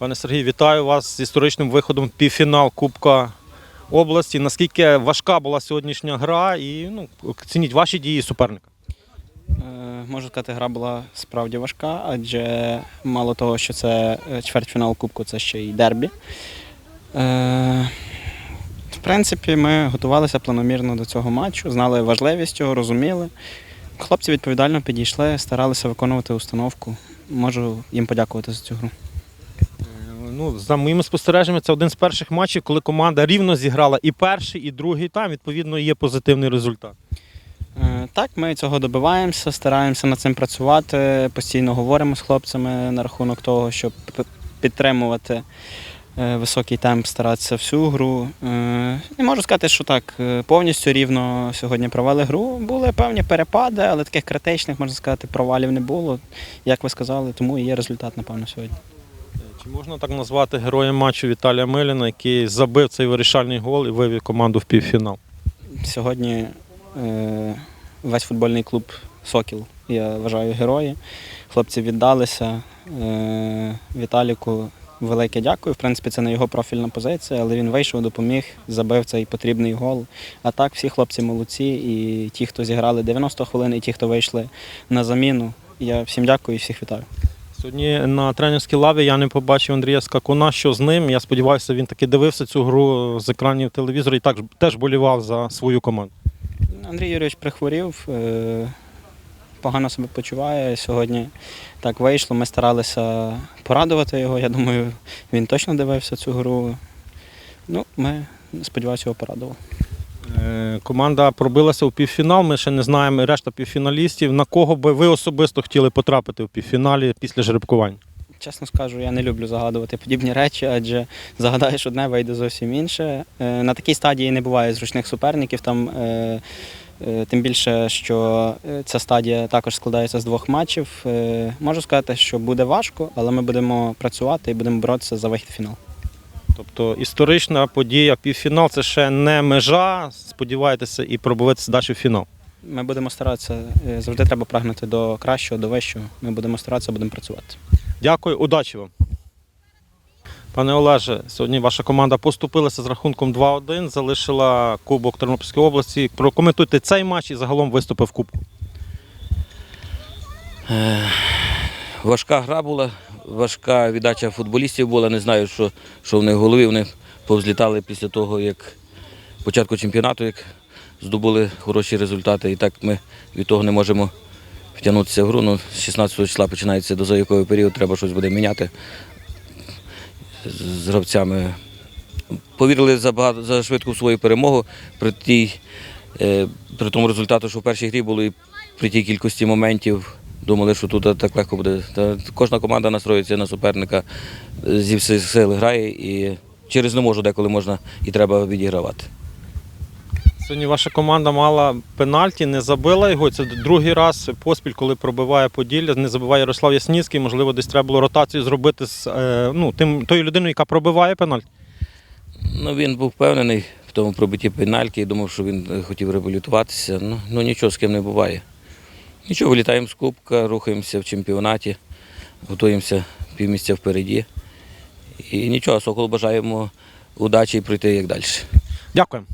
Пане Сергій, вітаю вас з історичним виходом в півфінал Кубка області. Наскільки важка була сьогоднішня гра і ну, оцініть ваші дії суперника. Е, Можу сказати, гра була справді важка, адже мало того, що це е, чвертьфінал Кубку, це ще й дербі. Е, В принципі, ми готувалися планомірно до цього матчу, знали важливість цього, розуміли. Хлопці відповідально підійшли, старалися виконувати установку. Можу їм подякувати за цю гру. Ну, за моїми спостереженнями, це один з перших матчів, коли команда рівно зіграла і перший, і другий тайм. Відповідно, є позитивний результат. Е, Так, ми цього добиваємося, стараємося над цим працювати. Постійно говоримо з хлопцями на рахунок того, щоб підтримувати е, високий темп, старатися всю гру. Не можу сказати, що так е, повністю рівно сьогодні провели гру. Були певні перепади, але таких критичних, можна сказати, провалів не було. Як ви сказали, тому і є результат, напевно, сьогодні. Чи можна так назвати героєм матчу Віталія Миліна, який забив цей вирішальний гол і вивів команду в півфінал? Сьогодні е, весь футбольний клуб Сокіл, я вважаю, герої. Хлопці віддалися. Е, Віталіку велике дякую. В принципі, це не його профільна позиція, але він вийшов, допоміг, забив цей потрібний гол. А так, всі хлопці молодці, і ті, хто зіграли 90 хвилин, і ті, хто вийшли на заміну. Я всім дякую і всіх вітаю. Сьогодні на тренерській лаві я не побачив Андрія Скакуна, що з ним. Я сподіваюся, він таки дивився цю гру з екранів телевізора і так теж болівав за свою команду. Андрій Юрійович прихворів, е, погано себе почуває. Сьогодні так вийшло. Ми старалися порадувати його. Я думаю, він точно дивився цю гру. Ну, ми сподіваюся, його порадували. Е, Команда пробилася у півфінал. Ми ще не знаємо решта півфіналістів. На кого би ви особисто хотіли потрапити в півфіналі після жеребкування? Чесно скажу, я не люблю загадувати подібні речі, адже загадаєш одне, вийде зовсім інше. Е, На такій стадії не буває зручних суперників. Там, е, тим більше, що ця стадія також складається з двох матчів. Можу сказати, що буде важко, але ми будемо працювати і будемо боротися за вихід в фінал. Тобто історична подія, півфінал це ще не межа. Сподіваєтеся і пробуватися далі в фінал. Ми будемо старатися, е, завжди треба прагнути до кращого, до вищого. Ми будемо старатися, будемо працювати. Дякую, удачі вам. Пане Олеже, сьогодні ваша команда поступилася з рахунком 2-1, залишила Кубок Тернопільської області. Прокоментуйте цей матч і загалом виступи в Кубку. Важка гра була, важка віддача футболістів була. Не знаю, що, що в них в голові. Вони повзлітали після того, як початку чемпіонату, як здобули хороші результати. І так ми від того не можемо втягнутися в гру. Ну, з 16 числа починається дозовіковий період, треба щось буде міняти з- з гравцями. Повірили забагато, за швидку в свою перемогу при, тій, е, при тому результату, що в першій грі було і при тій кількості моментів. Думали, що тут так легко буде. Та кожна команда настроюється на суперника, зі всіх сил грає і через не можу деколи можна і треба відігравати. Сьогодні ваша команда мала пенальті, не забила його. Це другий раз поспіль, коли пробиває Поділля, не забиває Ярослав Ясніцький. Можливо, десь треба було ротацію зробити з е, ну, тим, тою людиною, яка пробиває пенальті. Ну, він був впевнений в тому пробитті пенальки і думав, що він е, хотів реабілітуватися. Ну, ну нічого з ким не буває. Нічого, вилітаємо з Кубка, рухаємося в чемпіонаті, готуємося півмісця впереді. І нічого, Сокол бажаємо удачі і пройти як далі. Дякуємо.